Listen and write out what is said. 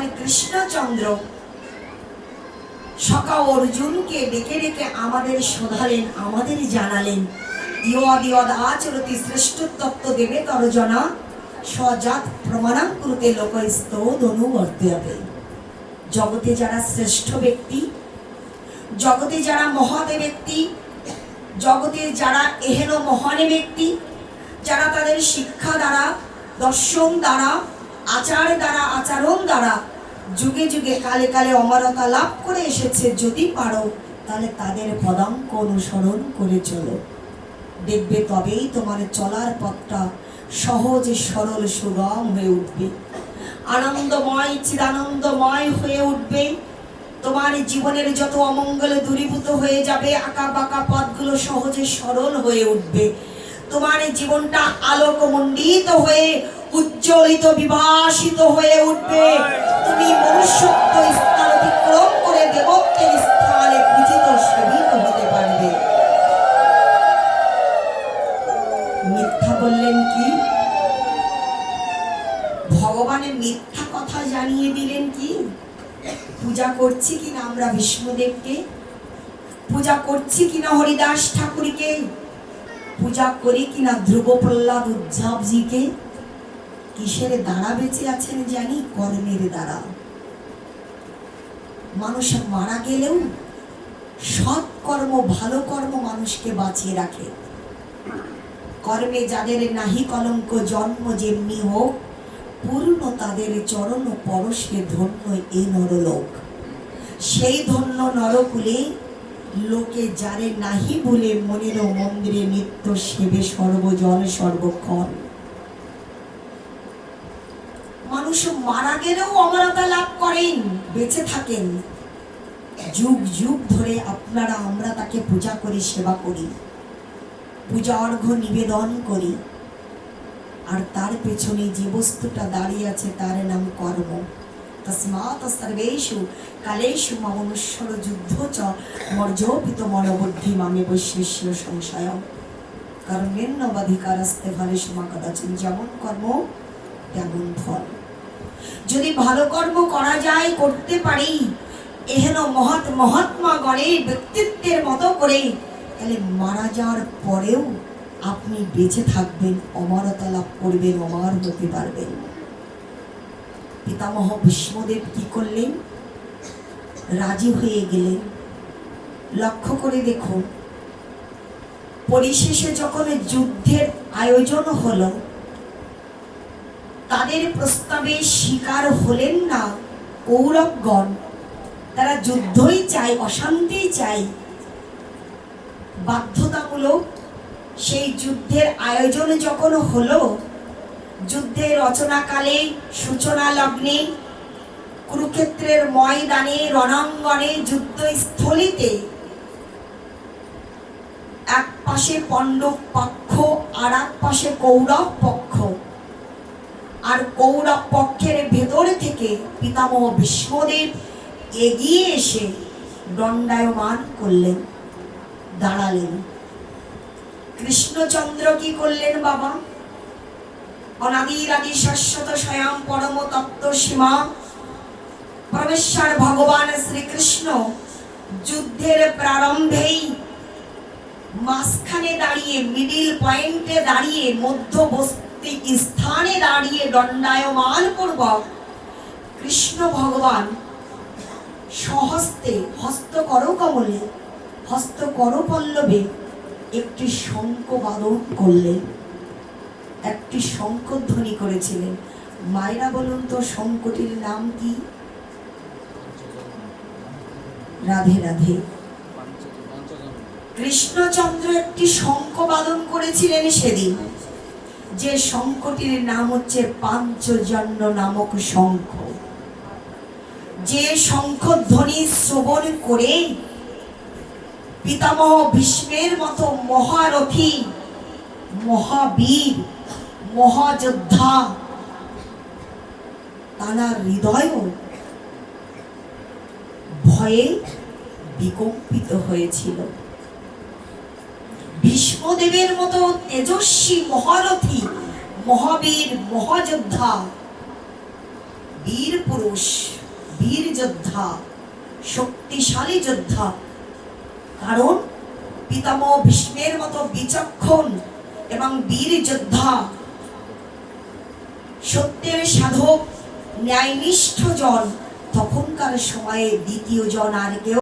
ভগবান কৃষ্ণচন্দ্র সকা অর্জুনকে ডেকে ডেকে আমাদের শোধালেন, আমাদের জানালেন। ইয়দ ইয়দ আচরতি শ্রেষ্ঠ তত্ত্ব দেবে তরজনা স্বজাত অনুবর্তে জগতে যারা শ্রেষ্ঠ ব্যক্তি, জগতে যারা মহতে ব্যক্তি, জগতে যারা এহেন মহানে ব্যক্তি, যারা তাদের শিক্ষা দ্বারা, দর্শন দ্বারা, আচার দ্বারা, আচরণ দ্বারা যুগে যুগে কালে কালে অমরতা লাভ করে এসেছে, যদি পারো, তাহলে তাদের পদাঙ্ক অনুসরণ করে চলো। দেখবে তবেই তোমার চলার পথটা সহজ, সরল, সুগম হয়ে উঠবে। আনন্দময়, চিদানন্দময় হয়ে উঠবে। তোমার জীবনের যত অমঙ্গল দূরীভূত হয়ে যাবে, আঁকা বাঁকা পথগুলো সহজে সরল হয়ে উঠবে। তোমার জীবনটা আলোকমণ্ডিত হয়ে উজ্জ্বলিত, বিভাসিত হয়ে উঠবে। তুমি মনুষ্যত্ব স্থান অতিক্রম করে দেবত্বের স্থানে পূজিত সেবিত হতে পারবে। মিথ্যা বললেন কি? ভগবানের মিথ্যা কথা জানিয়ে দিলেন কি? পূজা করছি কিনা আমরা বিষ্ণুদেবকে? পূজা করছি কিনা হরিদাস ঠাকুরকে? পূজা করি কিনা ধ্রুব প্রহ্লাদ উজ্জবজিকে কিসের দ্বারা বেঁচে আছেন জানি, কর্মের দ্বারা মানুষ মারা গেলেও সৎ কর্ম, ভালো কর্ম মানুষকে বাঁচিয়ে রাখে। কর্মে যাদের নাহি কলঙ্ক, জন্ম যেমনি হোক, পূর্ণ তাদের চরণ পরশে ধন্য এ নরলোক। সেই ধন্য নরকুলে লোকে যারে নাহি বলে মনের মন্দিরে নিত্য সেবে সর্বজন সর্বক্ষণ। মানুষ মারা গেলেও অমরতা লাভ করেন, বেঁচে থাকেন। যুগ যুগ ধরে আপনারা, আমরা তাকে পূজা করি, সেবা করি। পূজা অর্ঘ্য নিবেদন করি। আর তার পেছনে যে বস্তুটা দাঁড়িয়ে আছে, তার নাম কর্ম। তসমাৎ সর্বেষু কালেষু মমনুষ্বর যুদ্ধ চ মর্যোপিত মনোবুদ্ধি মামে বৈশ্বেষ্য সংশয়। কর্মেন্ন অধিকারস্তে ফলে সমা কদাচিন যেমন কর্ম, তেমন ফল। যদি ভালো কর্ম করা যায়, করতে পারি। এহেন মহৎ মহাত্মা গণের ব্যক্তিত্বের মতো করে, তাহলে মারা যাওয়ার পরেও আপনি বেঁচে থাকবেন অমরতা লাভ করবেন, অমর হতে পারবেন। পিতামহ ভীষ্মদেব কি করলেন? রাজি হয়ে গেলেন। লক্ষ্য করে দেখুন, পরিশেষে যখন যুদ্ধের আয়োজন হলো তাদের প্রস্তাবে শিকার হলেন না কৌরবগণ। তারা যুদ্ধই চাই অশান্তি চাই বাধ্যতামূলক সেই যুদ্ধের আয়োজন যখন হলো যুদ্ধের রচনাকালে সূচনা লগ্নে কুরুক্ষেত্রের ময়দানে, রণাঙ্গনে, যুদ্ধস্থলিতে এক পাশে পাণ্ডব পক্ষ আর এক পাশে কৌরব পক্ষ আর কৌরব পক্ষের ভেতর থেকে পিতামহ ভীষ্মদেব এগিয়ে এসে দণ্ডায়মান করলেন, দাঁড়ালেন। কৃষ্ণচন্দ্র কি করলেন বাবা? অনাদির আদি শাশ্বত স্বয়ং পরম তত্ত্ব সীমা। পরমেশ্বর ভগবান শ্রীকৃষ্ণ যুদ্ধের প্রারম্ভেই মাঝখানে দাঁড়িয়ে মিডিল পয়েন্টে দাঁড়িয়ে মধ্যবর্তী স্থানে দাঁড়িয়ে দণ্ডায়মান পূর্বক কৃষ্ণ ভগবান, সহস্তে হস্ত কর কমলে, হস্ত কর পল্লবে, একটি শঙ্খ বাদন করলেন একটি শঙ্খধ্বনি করেছিলেন। মায়েরা বলুন তো শঙ্কটির নাম কি? রাধে রাধে। কৃষ্ণচন্দ্র একটি শঙ্খ বাদন করেছিলেন সেদিন। যে শঙ্খটির নাম হচ্ছে পাঞ্চজন্য নামক শঙ্খ। যে শঙ্খধ্বনি শ্রবণ করে পিতামহ ভীষ্মের মতো মহারথী, মহাবীর, মহাযোদ্ধা, তার হৃদয়ও ভয়ে বিকম্পিত হয়েছিল। ভীষ্মদেবের মতো তেজস্বী মহারথী, মহাবীর মহাযোদ্ধা, বীর পুরুষ, বীর যোদ্ধা, শক্তিশালী যোদ্ধা। কারণ পিতামহ ভীষ্মের মতো বিচক্ষণ এবং বীর যোদ্ধা সত্যের সাধক, ন্যায়নিষ্ঠ জন, তখনকার সময়ে দ্বিতীয় জন আর কেউ